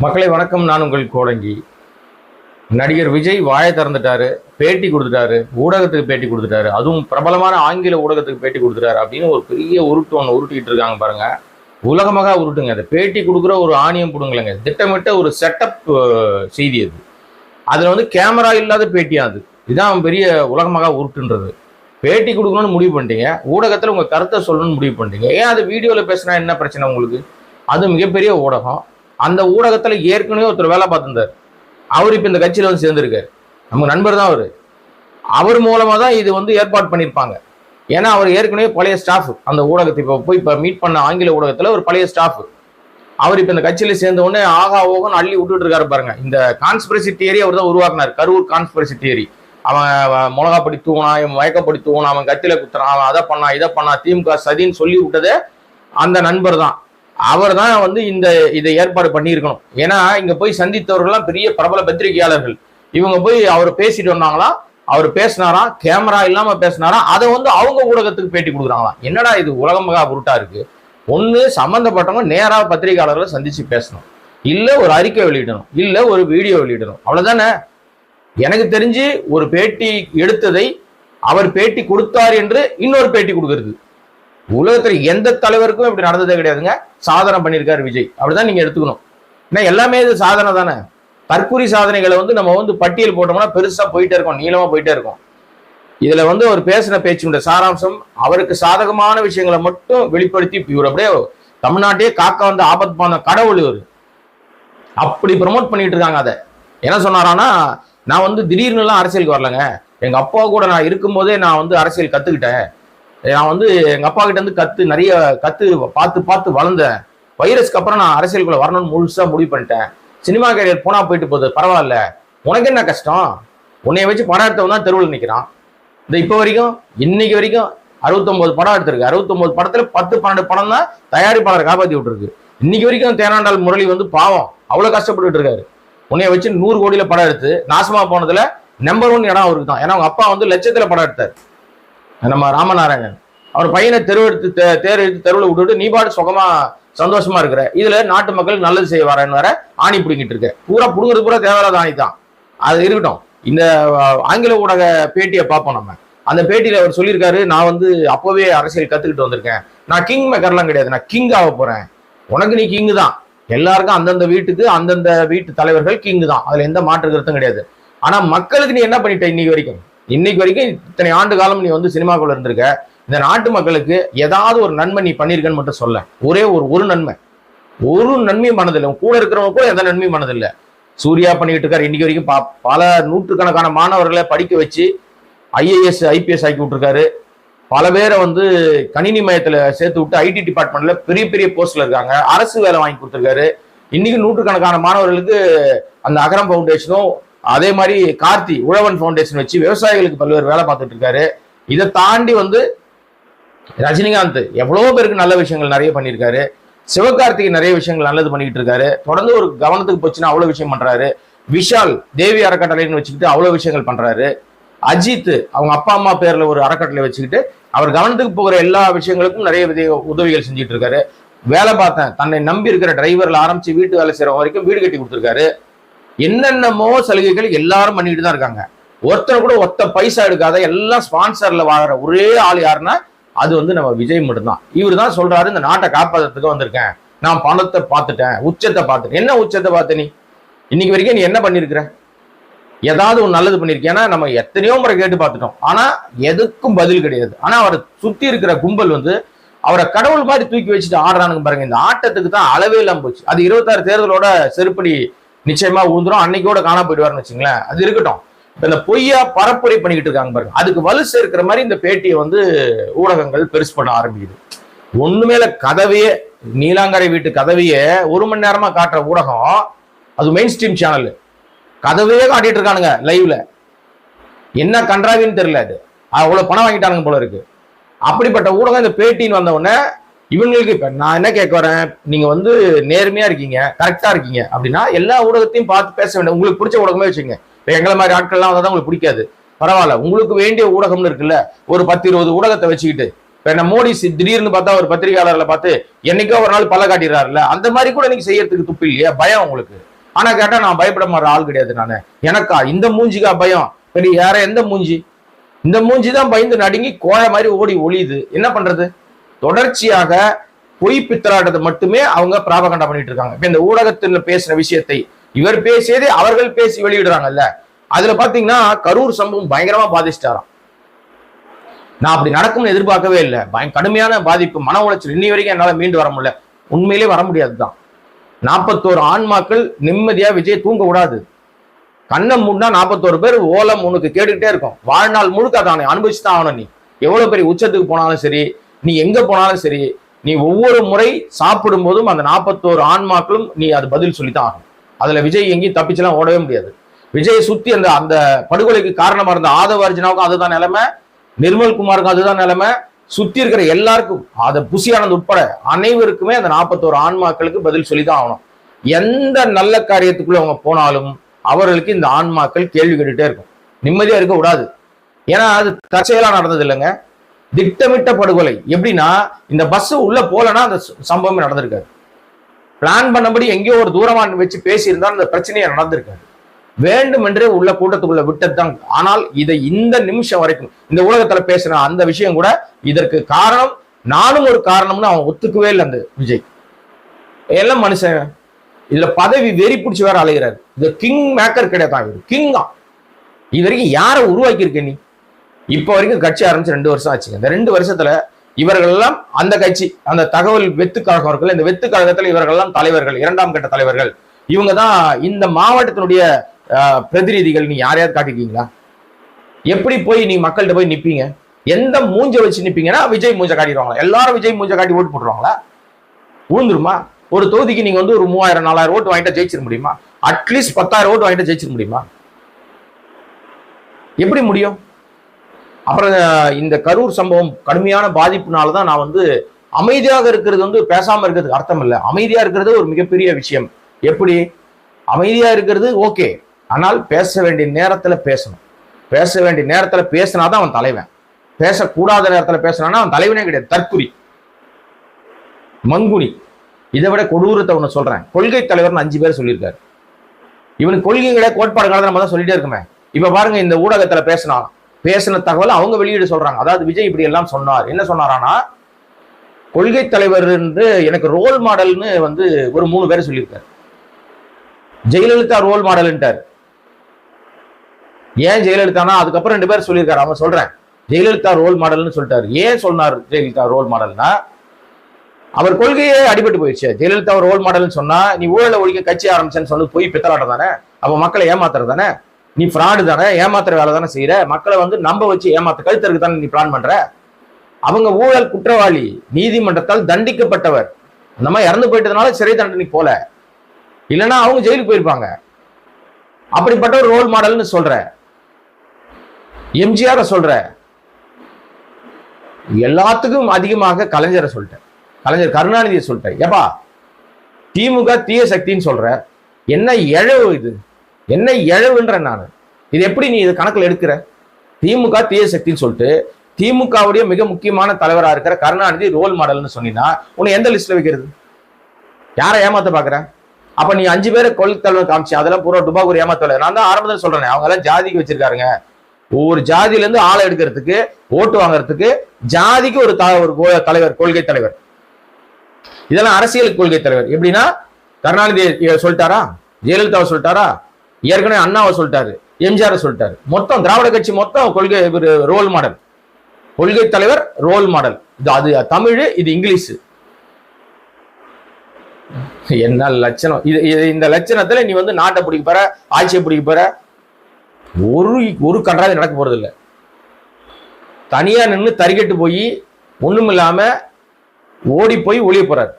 மக்களை வணக்கம் நான் உங்கள் கோடங்கி நடிகர் விஜய் வாயை திறந்துட்டாரு பேட்டி கொடுத்துட்டாரு ஊடகத்துக்கு பேட்டி கொடுத்துட்டாரு. அதுவும் பிரபலமான ஆங்கில ஊடகத்துக்கு பேட்டி கொடுத்துட்டாரு அப்படின்னு ஒரு பெரிய உருட்டு ஒன்று உருட்டிக்கிட்டு இருக்காங்க பாருங்க. உலகமாக உருட்டுங்க அந்த பேட்டி கொடுக்குற ஒரு ஆணியம் பிடுங்கலைங்க. திட்டமிட்ட ஒரு செட்டப் செய்தி அது. அதில் வந்து கேமரா இல்லாத பேட்டியா அது. இதுதான் பெரிய உலகமாக உருட்டுன்றது. பேட்டி கொடுக்கணும்னு முடிவு பண்ணிட்டீங்க. ஊடகத்தில் உங்கள் கருத்தை சொல்லணும்னு முடிவு பண்ணிட்டீங்க. ஏன் அது வீடியோவில் பேசினா என்ன பிரச்சனை உங்களுக்கு? அது மிகப்பெரிய ஊடகம். அந்த ஊடகத்தில் ஏற்கனவே ஒருத்தர் வேலை பார்த்துருந்தார். அவர் இப்போ இந்த கட்சியில் வந்து சேர்ந்திருக்காரு. நமக்கு நண்பர் தான் அவர். அவர் மூலமாக தான் இது வந்து ஏற்பாடு பண்ணியிருப்பாங்க. ஏன்னா அவர் ஏற்கனவே பழைய ஸ்டாஃப் அந்த ஊடகத்தை இப்போ போய் இப்போ மீட் பண்ண ஆங்கில ஊடகத்தில் ஒரு பழைய ஸ்டாஃப் அவர் இப்போ இந்த கட்சியில் சேர்ந்த உடனே ஆகா ஓகன் அள்ளி விட்டுட்டு இருக்காரு பாருங்க. இந்த கான்ஸ்பிரசி தியரி அவர் தான் உருவாக்குனார். கரூர் கான்ஸ்பிரசி தியரி அவன் மிளகாப்படி தூவனான் இவன் மயக்கப்படி தூவனான் அவன் கத்தில குத்துறான் அவன் அதை பண்ணான் இதை பண்ணான் திமுக சதின்னு சொல்லி விட்டதே அந்த நண்பர் தான். அவர் தான் வந்து இந்த இதை ஏற்பாடு பண்ணியிருக்கணும். ஏன்னா இங்க போய் சந்தித்தவர்கள்லாம் பெரிய பிரபல பத்திரிகையாளர்கள். இவங்க போய் அவர் பேசிட்டு வந்தாங்களா? அவர் பேசினாராம் கேமரா இல்லாம பேசினாராம் அதை வந்து அவங்க ஊடகத்துக்கு பேட்டி கொடுக்குறாங்களாம் என்னடா இது உலகமகா உருட்டா இருக்கு? ஒண்ணு சம்பந்தப்பட்டவங்க நேராக பத்திரிகையாளர்களை சந்திச்சு பேசணும். இல்ல ஒரு அறிக்கை வெளியிடணும். இல்ல ஒரு வீடியோ வெளியிடணும். அவ்வளவுதானே? எனக்கு தெரிஞ்சு ஒரு பேட்டி எடுத்ததை அவர் பேட்டி கொடுத்தார் என்று இன்னொரு பேட்டி கொடுக்கறது. உலகத்துல எந்த தலைவருக்கும் இப்படி நடந்ததே கிடையாதுங்க. சாதனை பண்ணியிருக்காரு விஜய். அப்படிதான் நீங்க எடுத்துக்கணும். ஏன்னா எல்லாமே இது சாதனை தானே. தற்கூரி சாதனைகளை வந்து நம்ம வந்து பட்டியல் போட்டோம்னா பெருசா போயிட்டே இருக்கோம். நீளமா போயிட்டே இருக்கோம். இதுல வந்து அவர் பேசின பேச்சுடைய சாராம்சம் அவருக்கு சாதகமான விஷயங்களை மட்டும் வெளிப்படுத்தி இவர் அப்படியே தமிழ்நாட்டையே காக்க வந்த பண்ண கடவுள் இவர். அப்படி ப்ரமோட் பண்ணிட்டு இருக்காங்க அதை. என்ன சொன்னாரான்னா நான் வந்து திடீர்னுலாம் அரசியலுக்கு வரலங்க. எங்க அப்பா கூட நான் இருக்கும்போதே நான் வந்து அரசியல் கத்துக்கிட்டேன். நான் வந்து எங்க அப்பா கிட்ட இருந்து கத்து நிறைய கத்து பார்த்து பார்த்து வளர்ந்தேன். வைரஸ்க்கு அப்புறம் நான் அரசியலுக்குள்ள வரணும்னு முழுசா முடிவு பண்ணிட்டேன். சினிமா கேரியர் போனா போயிட்டு போகுது பரவாயில்ல. உனக்கு என்ன கஷ்டம்? உன்னைய வச்சு படம் எடுத்தவன் தான் தெருவில் நிற்கிறான் இந்த இப்போ வரைக்கும் இன்னைக்கு வரைக்கும் அறுபத்தொன்பது படம் எடுத்திருக்கு. அறுபத்தொன்பது படத்துல பத்து பன்னெண்டு படம் தான் தயாரிப்பாளர் காப்பாத்தி விட்டுருக்கு. இன்னைக்கு வரைக்கும் தேனாண்டால் முரளி வந்து பாவம் அவ்வளவு கஷ்டப்பட்டுட்டு இருக்காரு. உன்னைய வச்சு நூறு கோடியில படம் எடுத்து நாசமா போனதுல நம்பர் ஒன் இடம் அவருக்கு தான் ஏன்னா அவங்க அப்பா வந்து லட்சத்துல படம் எடுத்தார். நம்ம ராமநாராயணன் அவர் பையனை தெரு எடுத்து தே- தேர் எடுத்து தெருவில் விட்டுட்டு நீ பாட்டு சுகமா சந்தோஷமா இருக்கிற. இதுல நாட்டு மக்கள் நல்லது செய்ய வரேன்னு வர ஆணி பிடிங்கிட்டு இருக்க. பூரா பிடுங்கிறது பூரா தேவையில்லாத ஆணி தான். அது இருக்கட்டும். இந்த ஆங்கில ஊடக பேட்டியை பார்ப்போம் நம்ம. அந்த பேட்டியில அவர் சொல்லியிருக்காரு நான் வந்து அப்பவே அரசியல் கத்துக்கிட்டு வந்திருக்கேன். நான் கிங் மேக்கர்லாம் கிடையாது. நான் கிங் ஆக போறேன். உனக்கு நீ கிங் தான். எல்லாருக்கும் அந்தந்த வீட்டுக்கு அந்தந்த வீட்டு தலைவர்கள் கிங் தான். அதுல எந்த மாற்று கருத்தும் கிடையாது. ஆனா மக்களுக்கு நீ என்ன பண்ணிட்ட இன்னைக்கு வரைக்கும்? இன்னைக்கு வரைக்கும் இத்தனை ஆண்டு காலம் நீ வந்து சினிமாக்குள்ள இருந்திருக்க. இந்த நாட்டு மக்களுக்கு ஏதாவது ஒரு நன்மை நீ பண்ணியிருக்கன்னு மட்டும் சொல்ல. ஒரே ஒரு ஒரு நன்மை. ஒரு நன்மையும் பண்ணதில்லை. உன் கூட இருக்கிறவங்க கூட எந்த நன்மையும் பண்ணதில்லை. சூர்யா பண்ணிக்கிட்டு இருக்காரு. இன்னைக்கு வரைக்கும் ப- பல நூற்றுக்கணக்கான மாணவர்களை படிக்க வச்சு ஐஏஎஸ் ஐபிஎஸ் ஆக்கி விட்டுருக்காரு. பல பேரை வந்து கணினி மையத்தில் சேர்த்து விட்டு ஐடி டிபார்ட்மெண்ட்ல பெரிய பெரிய போஸ்ட்ல இருக்காங்க. அரசு வேலை வாங்கி கொடுத்துருக்காரு. இன்னைக்கு நூற்றுக்கணக்கான மாணவர்களுக்கு அந்த அகரம் ஃபவுண்டேஷனும் அதே மாதிரி கார்த்தி உழவன் ஃபவுண்டேஷன் வச்சு விவசாயிகளுக்கு பல்வேறு வேலை பார்த்துட்டு இருக்காரு. இதை தாண்டி வந்து ரஜினிகாந்த் எவ்வளோ பேருக்கு நல்ல விஷயங்கள் நிறைய பண்ணியிருக்காரு. சிவகார்த்திகை நிறைய விஷயங்கள் நல்லது பண்ணிக்கிட்டு இருக்காரு. தொடர்ந்து ஒரு கவனத்துக்கு போச்சுன்னா அவ்வளோ விஷயம் பண்ணுறாரு விஷால் தேவி அறக்கட்டளைன்னு வச்சுக்கிட்டு அவ்வளோ விஷயங்கள் பண்ணுறாரு அஜித் அவங்க அப்பா அம்மா பேரில் ஒரு அறக்கட்டளை வச்சுக்கிட்டு அவர் கவனத்துக்கு போகிற எல்லா விஷயங்களுக்கும் நிறைய வித உதவிகள் செஞ்சுட்டு இருக்காரு. வேலை பார்த்தேன். தன்னை நம்பி இருக்கிற டிரைவரில் ஆரம்பிச்சு வீட்டு வேலை செய்கிற வரைக்கும் வீடு கட்டி கொடுத்துருக்காரு. என்னென்னமோ சலுகைகள் எல்லாரும் பண்ணிட்டு தான் இருக்காங்க. ஒருத்தர் கூட ஒத்த பைசா எடுக்காத எல்லாம் ஸ்பான்சர்ல வாங்குற ஒரே ஆள் யாருன்னா அது வந்து நம்ம விஜய் மட்டும்தான். இவர் தான் சொல்றாரு இந்த நாட்டை காப்பாற்றுறதுக்கு வந்திருக்கேன். நான் பணத்தை பார்த்துட்டேன் உச்சத்தை பார்த்துட்டேன். என்ன உச்சத்தை பார்த்த நீ? இன்னைக்கு வரைக்கும் நீ என்ன பண்ணிருக்கிற? ஏதாவது ஒரு நல்லது பண்ணியிருக்கேன் ஏன்னா நம்ம எத்தனையோ முறை கேட்டு பார்த்துட்டோம். ஆனால் எதுக்கும் பதில் கிடையாது. ஆனால் அவரை சுற்றி இருக்கிற கும்பல் வந்து அவரை கடவுள் மாதிரி தூக்கி வச்சுட்டு ஆடுறானுங்க பாருங்க. இந்த ஆட்டத்துக்கு தான் அளவே இல்லாமல் போச்சு. அது இருபத்தாறு தேர்தலோட செருப்படி நிச்சயமா ஊந்துரும். அன்னைக்கோட காணா போயிடுவாருன்னு வச்சுங்களேன் அது இருக்கட்டும். இந்த பொய்யா பரப்புரை பண்ணிக்கிட்டு இருக்காங்க பாருங்க. அதுக்கு வலு சேர்க்கிற மாதிரி இந்த பேட்டியை வந்து ஊடகங்கள் பெருசு பண்ண ஆரம்பிக்குது. ஒண்ணுமேல கதவையே நீலாங்கரை வீட்டு கதவையே ஒரு மணி நேரமா காட்டுற ஊடகம் அது மெயின் ஸ்ட்ரீம் சேனல் கதவையே காட்டிட்டு இருக்கானுங்க லைவ்ல என்ன கன்றாவின்னு தெரியல அது. அவ்வளவு பணம் வாங்கிட்டானுங்க போல இருக்கு. அப்படிப்பட்ட ஊடகம் இந்த பேட்டின்னு வந்த உடனே இவங்களுக்கு இப்ப நான் என்ன கேட்க வரேன்? நீங்க வந்து நேர்மையா இருக்கீங்க கரெக்டா இருக்கீங்க அப்படின்னா எல்லா ஊடகத்தையும் பார்த்து பேச வேண்டிய உங்களுக்கு பிடிச்ச ஊடகமே வச்சுங்க இப்ப எங்களை மாதிரி ஆட்கள்லாம் வந்தா தான் உங்களுக்கு பிடிக்காது. பரவாயில்ல உங்களுக்கு வேண்டிய ஊடகம்னு இருக்குல்ல ஒரு பத்து இருபது ஊடகத்தை வச்சுக்கிட்டு இப்ப என்ன மோடி சி- திடீர்னு பார்த்தா ஒரு பத்திரிகையாளர்களை பார்த்து என்னைக்கோ ஒரு நாள் பல காட்டிடுறாருல்ல அந்த மாதிரி கூட நீங்க செய்யறதுக்கு துப்பு இல்லையா? பயம் உங்களுக்கு. ஆனா கேட்டா நான் பயப்பட மாற ஆள் கிடையாது நானு. எனக்கா இந்த மூஞ்சிக்கா பயம்? பெரிய யார எந்த மூஞ்சி? இந்த மூஞ்சி தான் பயந்து நடுங்கி கோழை மாதிரி ஓடி ஒளியுது. என்ன பண்றது? தொடர்ச்சியாக பொய் பித்தலாட்டத்தை மட்டுமே அவங்க பிராபகண்டா பண்ணிட்டு இருக்காங்க இப்ப இந்த ஊடகத்தில் பேசின விஷயத்தை இவர் பேசியதே அவர்கள் பேசி வெளியிடுறாங்கல்ல. அதுல பாத்தீங்கன்னா கரூர் சம்பவம் பயங்கரமா பாதிச்சிட்டாராம். நான் அப்படி நடக்கும்னு எதிர்பார்க்கவே இல்லை. பய கடுமையான பாதிப்பு மன உளைச்சல் இன்னி வரைக்கும் என்னால மீண்டு வர முடியல. உண்மையிலே வர முடியாதுதான். நாற்பத்தோரு ஆன்மாக்கள் நிம்மதியா விஜய் தூங்க விடாது. கண்ணை மூடினா நாற்பத்தோரு பேர் ஓலம் உனக்கு கேட்டுக்கிட்டே இருக்கும். வாழ்நாள் முழுக்க தானே அனுபவிச்சு தான் ஆகணும் நீ. எவ்வளவு பெரிய உச்சத்துக்கு போனாலும் சரி நீ எங்க போனாலும் சரி நீ ஒவ்வொரு முறை சாப்பிடும் போதும் அந்த நாற்பத்தோரு ஆன்மாக்களும் நீ அது பதில் சொல்லித்தான் ஆகணும். அதுல விஜய் எங்கேயும் தப்பிச்செல்லாம் ஓடவே முடியாது. விஜய் சுத்தி அந்த அந்த படுகொலைக்கு காரணமா இருந்த ஆதவ அர்ஜுனாவுக்கும் அதுதான் நிலைமை நிர்மல் குமாருக்கும் அதுதான் நிலைமை. சுத்தி இருக்கிற எல்லாருக்கும் அதை புசியானது உட்பட அனைவருக்குமே அந்த நாற்பத்தோரு ஆன்மாக்களுக்கு பதில் சொல்லிதான் ஆகணும். எந்த நல்ல காரியத்துக்குள்ள அவங்க போனாலும் அவர்களுக்கு இந்த ஆன்மாக்கள் கேள்வி கேட்டுட்டே இருக்கும். நிம்மதியா இருக்க கூடாது ஏன்னா அது தற்செயலா நடந்தது இல்லைங்க. திட்டமிட்ட படுகொலை எப்படின்னா இந்த பஸ் உள்ள போலன்னா அந்த சம்பவம் சம்பவமே நடந்திருக்காது. பிளான் பண்ணபடி எங்கேயோ ஒரு தூரமா வச்சு பேசியிருந்தா அந்த பிரச்சனையை நடந்திருக்காது. வேண்டுமென்றே உள்ள கூட்டத்துக்குள்ள விட்டதுதான். ஆனால் இதை இந்த நிமிஷம் வரைக்கும் இந்த உலகத்துல பேசின அந்த விஷயம் கூட இதற்கு காரணம் நானும் ஒரு காரணம்னு அவன் ஒத்துக்கவே இல்லை அந்த விஜய். எல்லாம் மனுஷன்? இதுல பதவி வெறி பிடிச்சி வேற அலைகிறாரு இது கிங் மேக்கர் கிடையாது. கிங் கிங்கா இது வரைக்கும் யாரை உருவாக்கியிருக்க நீ? இப்போ வரைக்கும் கட்சி ஆரம்பிச்சு ரெண்டு வருஷம் ஆச்சுங்க. இந்த ரெண்டு வருஷத்துல இவர்கள் எல்லாம் அந்த கட்சி அந்த தகவல் வெத்து கழகம் இருக்குல்ல இந்த வெத்து கழகத்துல இவர்கள் எல்லாம் தலைவர்கள் இரண்டாம் கட்ட தலைவர்கள். இவங்க தான் இந்த மாவட்டத்தினுடைய பிரதிநிதிகள். நீ யாரையாவது காட்டிருக்கீங்களா? எப்படி போய் நீ மக்கள்கிட்ட போய் நிற்பீங்க எந்த மூஞ்ச வச்சு நிற்பீங்கன்னா விஜய் மூஞ்ச காட்டிடுவாங்களா? எல்லாரும் விஜய் மூஞ்ச காட்டி ஓட்டு போட்டுருவாங்களா? உழுந்துருமா ஒரு தொகுதிக்கு நீங்க வந்து ஒரு மூவாயிரம் நாலாயிரம் ஓட்டு வாங்கிட்டு ஜெயிச்சிட முடியுமா? அட்லீஸ்ட் பத்தாயிரம் ஓட்டு வாங்கிட்டு ஜெயிச்சிட முடியுமா? எப்படி முடியும்? அப்புறம் இந்த கரூர் சம்பவம் கடுமையான பாதிப்புனால தான் நான் வந்து அமைதியாக இருக்கிறது வந்து பேசாமல் இருக்கிறதுக்கு அர்த்தம் இல்லை. அமைதியாக இருக்கிறது ஒரு மிகப்பெரிய விஷயம். எப்படி? அமைதியாக இருக்கிறது ஓகே. ஆனால் பேச வேண்டிய நேரத்தில் பேசணும். பேச வேண்டிய நேரத்தில் பேசினா தான் அவன் தலைவன். பேசக்கூடாத நேரத்தில் பேசுனா அவன் தலைவனே கிடையாது. தற்குறி. மங்குனி. இதை விட கொடூரத்தை ஒன்று சொல்கிறேன் கொள்கை தலைவர்னு அஞ்சு பேர் சொல்லியிருக்காரு. இவனுக்கு கொள்கைகளை கோட்பாடுகளை நம்ம தான் சொல்லிட்டே இருக்குமே. இப்போ பாருங்க இந்த ஊடகத்தில் பேசினாலும். பேசின தகவல் அவங்க வெளியிட சொல்றாங்க. அதாவது விஜய் இப்படி எல்லாம் சொன்னார். என்ன சொன்னாரானா கொள்கை தலைவர் என்று எனக்கு ரோல் மாடல்னு வந்து ஒரு மூணு பேர் சொல்லியிருக்காரு. ஜெயலலிதா ரோல் மாடல்ன்ட்டார் ஏன் ஜெயலலிதானா? அதுக்கப்புறம் ரெண்டு பேர் சொல்லியிருக்காரு. அவன் சொல்றேன். ஜெயலலிதா ரோல் மாடல்னு சொல்லிட்டாரு. ஏன் சொன்னார் ஜெயலலிதா ரோல் மாடல்னா அவர் கொள்கையே அடிபட்டு போயிடுச்சு. ஜெயலலிதா ரோல் மாடல்னு சொன்னா நீ ஊழலை ஒழிக்க கட்சி ஆரம்பிச்சேன்னு சொன்னது போய் பித்தலாட்டம் தானே? அப்ப மக்களை ஏமாத்துறது தானே? நீ ஃப்ராடு தானே ஏமாத்துற வேலை தானே செய்யற? மக்களை வந்து நம்ப வச்சு ஏமாத்த கழுத்தருக்கு தானே நீ பிளான் பண்ற? அவங்க ஊழல் குற்றவாளி நீதிமன்றத்தால் தண்டிக்கப்பட்டவர். அந்த மாதிரி இறந்து போயிட்டதுனால சிறை தண்டனைக்கு போல. இல்லைன்னா அவங்க ஜெயிலுக்கு போயிருப்பாங்க. அப்படிப்பட்ட ஒரு ரோல் மாடல்னு சொல்ற. எம்ஜிஆரை சொல்ற. எல்லாத்துக்கும் அதிகமாக கலைஞரை சொல்லிட்டேன். கலைஞர் கருணாநிதியை சொல்லிட்டேன். ஏப்பா திமுக தீய சக்தின்னு சொல்ற. என்ன இழவு இது? என்ன இழவுன்ற நான். இது எப்படி நீ இது கணக்கில் எடுக்கிற? திமுக தீய சக்தின்னு சொல்லிட்டு திமுகவுடைய மிக முக்கியமான தலைவராக இருக்கிற கருணாநிதி ரோல் மாடல்னு சொன்னீங்கன்னா உன்னை எந்த லிஸ்ட்ல வைக்கிறது? யாரை ஏமாத்த பாக்குற? அப்ப நீ அஞ்சு பேரை கொள் தலைவர் காமிச்சு அதெல்லாம் பூரா டுபாகூர் ஏமாத்தல நான் தான் ஆரம்பத்தில் சொல்றேன் அவங்க எல்லாம் ஜாதிக்கு வச்சிருக்காருங்க. ஒவ்வொரு ஜாதியில இருந்து ஆளை எடுக்கிறதுக்கு ஓட்டு வாங்குறதுக்கு ஜாதிக்கு ஒரு த- ஒரு கோ- தலைவர் கொள்கை தலைவர். இதெல்லாம் அரசியல் கொள்கை தலைவர். எப்படின்னா கருணாநிதி சொல்லிட்டாரா? ஜெயலலிதாவை சொல்லிட்டாரா? ஏற்கனவே அண்ணாவை சொல்லிட்டாரு எம்ஜிஆர் சொல்லிட்டாரு. மொத்தம் திராவிட கட்சி மொத்தம் கொள்கை ரோல் மாடல் கொள்கை தலைவர் ரோல் மாடல் இது அது தமிழ் இது இங்கிலீஷ். என்ன லட்சணம். இது இது- இந்த லட்சணத்துல நீ வந்து நாட்டை பிடிக்க போற ஆட்சியை பிடிக்க போற ஒரு ஒரு கன்றாவது நடக்க போறது இல்லை தனியா நின்று தறிக்கட்டு போய் ஒண்ணும் இல்லாம ஓடி போய் ஒளிய போறார்.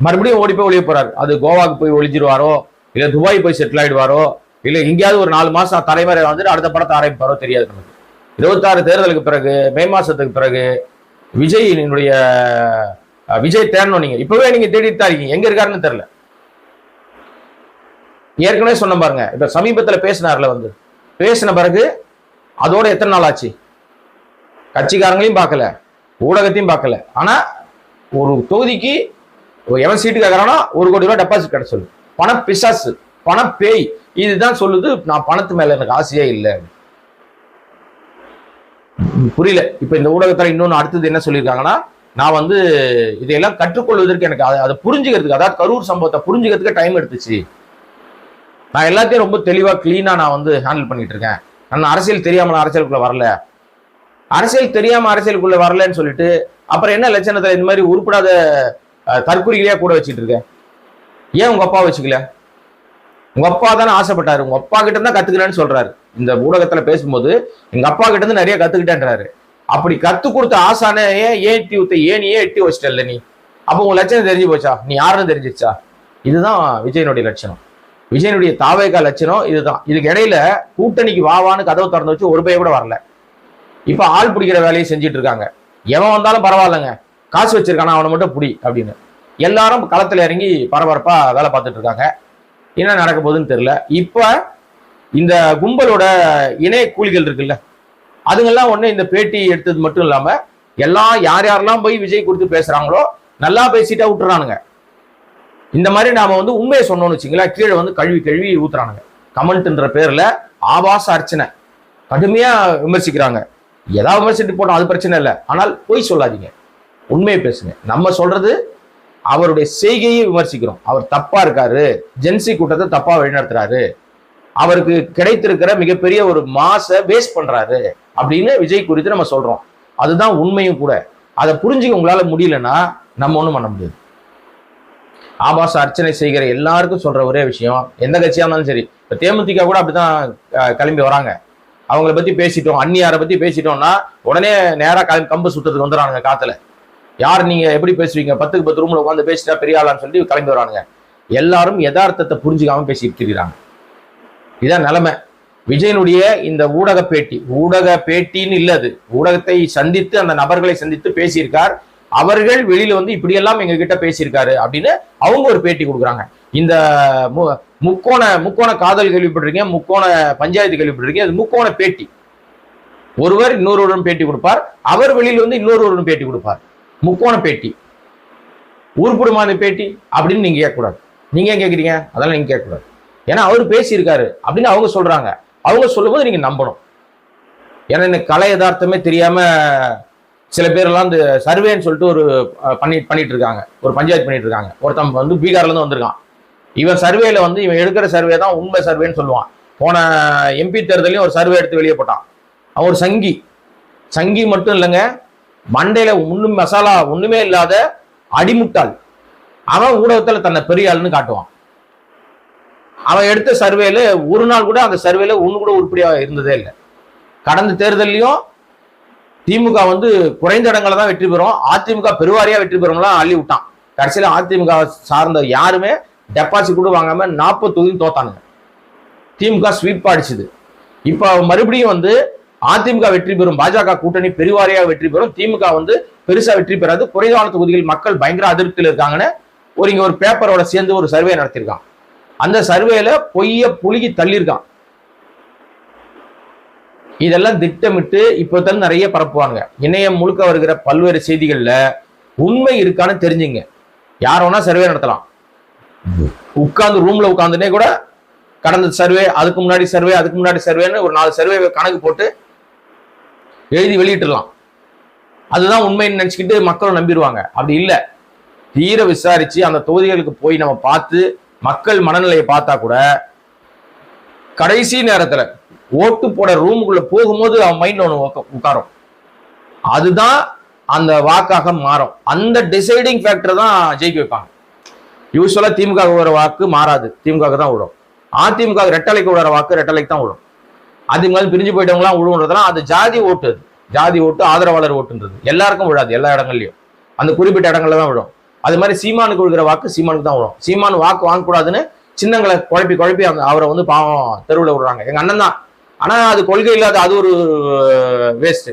மறுபடியும் ஓடி போய் ஒளிய போறார். அது கோவாக்கு போய் ஒளிஞ்சிருவாரோ இல்ல துபாய் போய் செட்டில் ஆயிடுவாரோ இல்ல எங்கேயாவது ஒரு நாலு மாசம் தலைமுறை வந்துட்டு அடுத்த படத்தை ஆரம்பிப்பாரோ தெரியாது நமக்கு. இருபத்தாறு தேர்தலுக்கு பிறகு மே மாசத்துக்கு பிறகு விஜயினுடைய விஜய் தேடணும் நீங்க. இப்பவே நீங்க தேடிட்டு தான் இருக்கீங்க. எங்க இருக்காருன்னு தெரியல. ஏற்கனவே சொன்ன பாருங்க இப்போ சமீபத்துல பேசினார்ல வந்து. பேசின பிறகு அதோட எத்தனை நாள் ஆச்சு? கட்சிக்காரங்களையும் பார்க்கல ஊடகத்தையும் பார்க்கல. ஆனா ஒரு தொகுதிக்கு எவன் சீட்டு கேட்கறானோ ஒரு கோடி ரூபா டெபாசிட் கிடை பண பிசாசு பண பேய். இதுதான் சொல்லுது நான் பணத்து மேல எனக்கு ஆசையே இல்லை. புரியல. இப்ப இந்த ஊடகத்துல இன்னொன்னு அடுத்தது என்ன சொல்லியிருக்காங்கன்னா நான் வந்து இதையெல்லாம் கற்றுக்கொள்வதற்கு எனக்கு அதை- அதை புரிஞ்சுக்கிறதுக்கு அதாவது கரூர் சம்பவத்தை புரிஞ்சுக்கிறதுக்கு டைம் எடுத்துச்சு. நான் எல்லாத்தையும் ரொம்ப தெளிவா கிளீனா நான் வந்து ஹேண்டில் பண்ணிட்டு இருக்கேன். நான் அரசியல் தெரியாம நான் அரசியலுக்குள்ள வரல. அரசியல் தெரியாம அரசியலுக்குள்ள வரலன்னு சொல்லிட்டு அப்புறம் என்ன லட்சணத்துல இந்த மாதிரி உருப்படாத அஹ், தற்குறிகளையா கூட வச்சுட்டு இருக்கேன். ஏன் உங்க அப்பா வச்சுக்கல? உங்க அப்பா தானே ஆசைப்பட்டாரு. உங்க அப்பா கிட்ட தான் கத்துக்கிறேன்னு சொல்றாரு. இந்த ஊடகத்துல பேசும்போது எங்க அப்பா கிட்ட இருந்து நிறைய கத்துக்கிட்டேன்றாரு. அப்படி கத்து கொடுத்த ஆசானே ஏன் ஏன் எட்டி ஊத்த ஏன் நீ ஏன் எட்டி வச்சிட்டல நீ? அப்போ உங்க லட்சணம் தெரிஞ்சு போச்சா? நீ யாருன்னு தெரிஞ்சிச்சா? இதுதான் விஜயனுடைய லட்சணம். விஜயனுடைய தாவேகா லட்சணம் இதுதான். இதுக்கு இடையில கூட்டணிக்கு வாவான்னு கதவை திறந்து வச்சு ஒரு பைய கூட வரல. இப்ப ஆள் பிடிக்கிற வேலையை செஞ்சுட்டு இருக்காங்க. எவன் வந்தாலும் பரவாயில்லைங்க. காசு வச்சிருக்கானா? அவனை மட்டும் பிடி அப்படின்னு. எல்லாரும் களத்துல இறங்கி பரபரப்பா வேலை பார்த்துட்டு இருக்காங்க. என்ன நடக்க போகுதுன்னு தெரியல. இப்போ இந்த கும்பலோட இணைய கூலிகள் இருக்குல்ல அதுங்கெல்லாம் ஒன்று இந்த பேட்டி எடுத்தது மட்டும் இல்லாமல் எல்லாம் யார் யாரெல்லாம் போய் விஜய் கொடுத்து பேசுகிறாங்களோ நல்லா பேசிட்டா விட்டுறானுங்க. இந்த மாதிரி நாம் வந்து உண்மையை சொன்னோம்னு வச்சுங்களேன் கீழே வந்து கழுவி கழுவி ஊத்துறானுங்க. கமெண்ட்ன்ற பேரில் ஆபாச அர்ச்சனை. கடுமையாக விமர்சிக்கிறாங்க. ஏதாவது விமர்சிட்டு போட்டோம் அது பிரச்சனை இல்லை. ஆனால் பொய் சொல்லாதீங்க. உண்மையை பேசுங்க. நம்ம சொல்றது அவருடைய செய்கையை விமர்சிக்கிறோம். அவர் தப்பா இருக்காரு. ஜென்சி கூட்டத்தை தப்பா வழிநடத்துறாரு. அவருக்கு கிடைத்திருக்கிற மிகப்பெரிய ஒரு மாச வேஸ்ட் பண்றாரு அப்படின்னு விஜய் குறித்து நம்ம சொல்றோம். அதுதான் உண்மையும் கூட. அதை புரிஞ்சுக்க உங்களால முடியலன்னா நம்ம ஒண்ணும் பண்ண முடியாது. ஆபாச அர்ச்சனை செய்கிற எல்லாருக்கும் சொல்ற ஒரே விஷயம் எந்த கட்சியா இருந்தாலும் சரி. இப்ப தேமுதிக கூட அப்படிதான் கிளம்பி வராங்க. அவங்கள பத்தி பேசிட்டோம் அந்நியாரை பத்தி பேசிட்டோம்னா உடனே நேரா கம்பு சுத்துறதுக்கு வந்துடுறாங்க காத்துல. யார் நீங்க எப்படி பேசுவீங்க? பத்துக்கு பத்து ரூம்ல உட்காந்து பேசிட்டா பெரிய ஆளான்னு சொல்லி கிளம்பி வரானுங்க எல்லாரும் யதார்த்தத்தை புரிஞ்சுக்காம பேசிட்டு இருக்கிறாங்க. இதான் நிலைமை. விஜயனுடைய இந்த ஊடக பேட்டி ஊடக பேட்டின்னு இல்லை அது. ஊடகத்தை சந்தித்து அந்த நபர்களை சந்தித்து பேசியிருக்கார். அவர்கள் வெளியில வந்து இப்படியெல்லாம் எங்க கிட்ட பேசியிருக்காரு அப்படின்னு அவங்க ஒரு பேட்டி கொடுக்குறாங்க. இந்த மு- முக்கோண முக்கோண காதல் கேள்விப்பட்டிருக்கீங்க முக்கோண பஞ்சாயத்து கேள்விப்பட்டிருக்கீங்க அது முக்கோண பேட்டி. ஒருவர் இன்னொருவரும் பேட்டி கொடுப்பார். அவர் வெளியில வந்து இன்னொருவரும் பேட்டி கொடுப்பார். முக்கோண பேட்டி உருப்படுமா அந்த பேட்டி அப்படின்னு நீங்கள் கேட்கக்கூடாது. நீங்கள் ஏன் கேட்குறீங்க? அதெல்லாம் நீங்கள் கேட்கக்கூடாது. ஏன்னா அவர் பேசியிருக்காரு அப்படின்னு அவங்க சொல்கிறாங்க அவங்க சொல்லும்போது நீங்கள் நம்பணும். ஏன்னா எனக்கு கலை யதார்த்தமே தெரியாமல் சில பேரெல்லாம் இந்த சர்வேன்னு சொல்லிட்டு ஒரு பண்ணி பண்ணிட்டு இருக்காங்க ஒரு பஞ்சாயத்து பண்ணிட்டு இருக்காங்க ஒருத்தன் வந்து பீகார்லேருந்து வந்திருக்கான். இவன் சர்வேல வந்து இவன் எடுக்கிற சர்வே தான் உண்மை சர்வேன்னு சொல்லுவான். போன எம்பி தேர்தலையும் ஒரு சர்வே எடுத்து வெளியே போட்டான். அவன் ஒரு சங்கி. சங்கி மட்டும் இல்லைங்க மண்டையில ஒண்ணும் மசாலா ஒண்ணுமே இல்லாத அடிமுட்டாள். அவன் ஊடகத்துல தன்னை பெரிய ஆளுன்னு காட்டுவான். அவன் எடுத்த சர்வேல ஒரு நாள் கூட அந்த சர்வேல ஒண்ணு கூட உருப்படியா இருந்ததே இல்லை. கடந்த தேர்தலையும் திமுக வந்து குறைந்த இடங்களை தான் வெற்றி பெறும். அதிமுக பெருவாரியா வெற்றி பெறும்லாம் அள்ளி விட்டான். கடைசியில அதிமுக சார்ந்த யாருமே டெபாசிட் கூட வாங்காம நாற்பது தொகுதியும் தோத்தானுங்க. திமுக ஸ்வீப் அடிச்சுது. இப்போ மறுபடியும் வந்து அதிமுக வெற்றி பெறும் பாஜக கூட்டணி பெருவாரியா வெற்றி பெறும். திமுக வந்து பெருசா வெற்றி பெறாது. குறைவான தொகுதியில் மக்கள் பயங்கர அதிருப்தியில் இருக்காங்கன்னு ஒரு இங்க ஒரு பேப்பரோட சேர்ந்து ஒரு சர்வே நடத்தியிருக்கான். அந்த சர்வேல பொய்ய புழுகி தள்ளியிருக்கான். இதெல்லாம் திட்டமிட்டு இப்பதான் நிறைய பரப்புவாங்க இணையம் முழுக்க வருகிற பல்வேறு செய்திகள்ல உண்மை இருக்கான்னு தெரிஞ்சுங்க. யார் வேணா சர்வே நடத்தலாம். உட்கார்ந்து ரூம்ல உட்காந்துனே கூட கடந்த சர்வே அதுக்கு முன்னாடி சர்வே அதுக்கு முன்னாடி சர்வேன்னு ஒரு நாலு சர்வே கணக்கு போட்டு எழுதி வெளியிட்டுலாம் அதுதான் உண்மைன்னு நினச்சிக்கிட்டு மக்களும் நம்பிடுவாங்க. அப்படி இல்லை. தீர விசாரித்து அந்த தொகுதிகளுக்கு போய் நம்ம பார்த்து மக்கள் மனநிலையை பார்த்தா கூட கடைசி நேரத்தில் ஓட்டு போட ரூமுக்குள்ளே போகும்போது அவன் மைண்ட் ஒன்று உட்காரும். அதுதான் அந்த வாக்காக மாறும். அந்த டிசைடிங் ஃபேக்டர் தான் ஜெயிக்க வைப்பாங்க. யூஸ்வலாக திமுக வர வாக்கு மாறாது. திமுக தான் விடும் அதிமுக ரெட்டலைக்கு விடுற வாக்கு ரெட்டலைக்கு தான் விடும் அதிமுக பிரிஞ்சு போயிட்டவங்களாம் விழுவுன்றதுலாம் அது ஜாதி ஓட்டு. அது ஜாதி ஓட்டு ஆதரவாளர் ஓட்டுன்றது. எல்லாருக்கும் விழாது எல்லா இடங்கள்லையும். அந்த குறிப்பிட்ட இடங்கள்ல தான் விடும் அது மாதிரி சீமானுக்கு விழுகிற வாக்கு சீமானுக்கு தான் விழும். சீமான் வாக்கு வாங்கக்கூடாதுன்னு சின்னங்களை குழப்பி குழப்பி அந்த அவரை வந்து பாவம் தெருவில் விடுறாங்க. எங்க அண்ணன் தான். ஆனா அது கொள்கை இல்லாத அது ஒரு வேஸ்ட்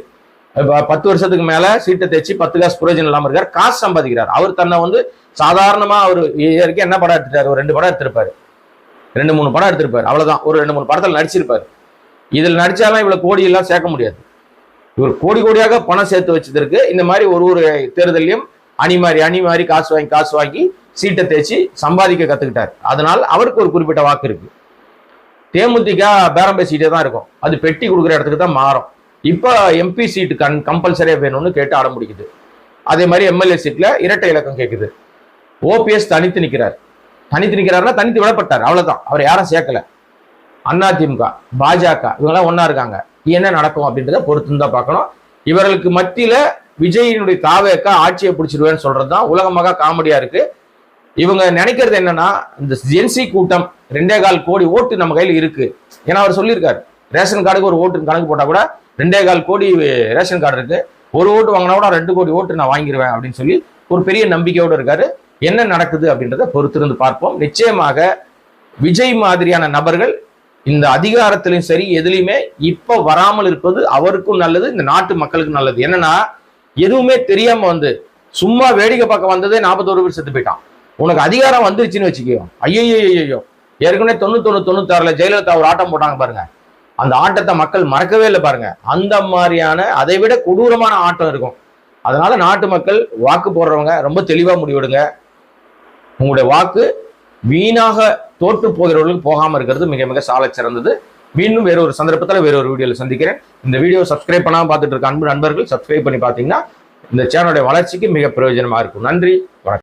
பத்து வருஷத்துக்கு மேல சீட்டை தைச்சு பத்து காசு புரோஜனம் இல்லாமல் இருக்கார். காசு சம்பாதிக்கிறார். அவர் தன்னை வந்து சாதாரணமா அவர் வரைக்கும் என்ன படம் எடுத்துட்டாரு? ஒரு ரெண்டு படம் எடுத்திருப்பாரு. ரெண்டு மூணு படம் எடுத்திருப்பாரு. அவ்வளவுதான். ஒரு ரெண்டு மூணு படத்தில் நடிச்சிருப்பாரு. இதில் நடிச்சாலாம் இவ்வளோ கோடி எல்லாம் சேர்க்க முடியாது. இவர் கோடி கோடியாக பணம் சேர்த்து வச்சதற்கு இந்த மாதிரி ஒரு ஒரு தேர்தலையும் அணி மாறி அணி மாறி காசு வாங்கி காசு வாங்கி சீட்டை தேய்ச்சி சம்பாதிக்க கற்றுக்கிட்டார் அதனால் அவருக்கு ஒரு குறிப்பிட்ட வாக்கு இருக்கு. தேமுதிக பேரம் சீட்டே தான் இருக்கும். அது பெட்டி கொடுக்குற இடத்துக்கு தான் மாறும். இப்போ எம்பி சீட்டு கன் கம்பல்சரியாக வேணும்னு கேட்டு ஆட முடிக்குது அதே மாதிரி எம்எல்ஏ சீட்டில் இரட்டை இலக்கம் கேட்குது ஓபிஎஸ் தனித்து நிற்கிறார் தனித்து நிற்கிறாருன்னா தனித்து விடப்பட்டார். அவ்வளோதான் அவர் யாரும் சேர்க்கல. அதிமுக பாஜக இவங்கெல்லாம் ஒன்றா இருக்காங்க. என்ன நடக்கும் அப்படின்றத பொறுத்து தான் பார்க்கணும். இவர்களுக்கு மத்தியில் விஜயினுடைய தாவேக்கா ஆட்சியை பிடிச்சிருவேன்னு சொல்றதுதான் உலகமாக காமெடியா இருக்கு. இவங்க நினைக்கிறது என்னன்னா இந்த ஜென்சி கூட்டம் ரெண்டே கால் கோடி ஓட்டு நம்ம கையில் இருக்கு. ஏன்னா அவர் சொல்லியிருக்காரு ரேஷன் கார்டுக்கு ஒரு ஓட்டு கணக்கு போட்டா கூட ரெண்டே கால் கோடி ரேஷன் கார்டு இருக்கு. ஒரு ஓட்டு வாங்கினா கூட ரெண்டு கோடி ஓட்டு நான் வாங்கிடுவேன் அப்படின்னு சொல்லி ஒரு பெரிய நம்பிக்கையோடு இருக்காரு. என்ன நடக்குது அப்படின்றத பொறுத்திருந்து பார்ப்போம். நிச்சயமாக விஜய் மாதிரியான நபர்கள் இந்த அதிகாரத்திலையும் சரி எதுலையுமே இப்ப வராமல் இருப்பது அவருக்கும் நல்லது இந்த நாட்டு மக்களுக்கும் நல்லது. என்னன்னா எதுவுமே தெரியாம வந்து சும்மா வேடிக்கை பார்க்க வந்ததே நாற்பத்தோரு பேர் செத்து போயிட்டான். உனக்கு அதிகாரம் வந்துருச்சுன்னு வச்சுக்கோ. ஐயோ ஐயோ ஏற்கனவே தொண்ணூத்தொன்னு தொண்ணூத்தாறுல ஜெயலலிதா ஒரு ஆட்டம் போட்டாங்க பாருங்க. அந்த ஆட்டத்தை மக்கள் மறக்கவே இல்லை பாருங்க. அந்த மாதிரியான அதை விட கொடூரமான ஆட்டம் இருக்கும். அதனால நாட்டு மக்கள் வாக்கு போடுறவங்க ரொம்ப தெளிவா முடிவெடுங்க. உங்களுடைய வாக்கு வீணாக தோற்று போகிறவர்களுக்கு போகாம இருக்கிறது மிக மிக சால சிறந்தது. மீண்டும் வேற ஒரு சந்தர்ப்பத்தில் வேற ஒரு வீடியோவில் சந்திக்கிறேன். இந்த வீடியோ சப்ஸ்கிரைப் பண்ணாம பார்த்துட்டு இருக்க அன்பு நண்பர்கள் சப்ஸ்கிரைப் பண்ணி பார்த்தீங்கன்னா இந்த சேனலுடைய வளர்ச்சிக்கு மிக பிரயோஜனமா இருக்கும். நன்றி வணக்கம்.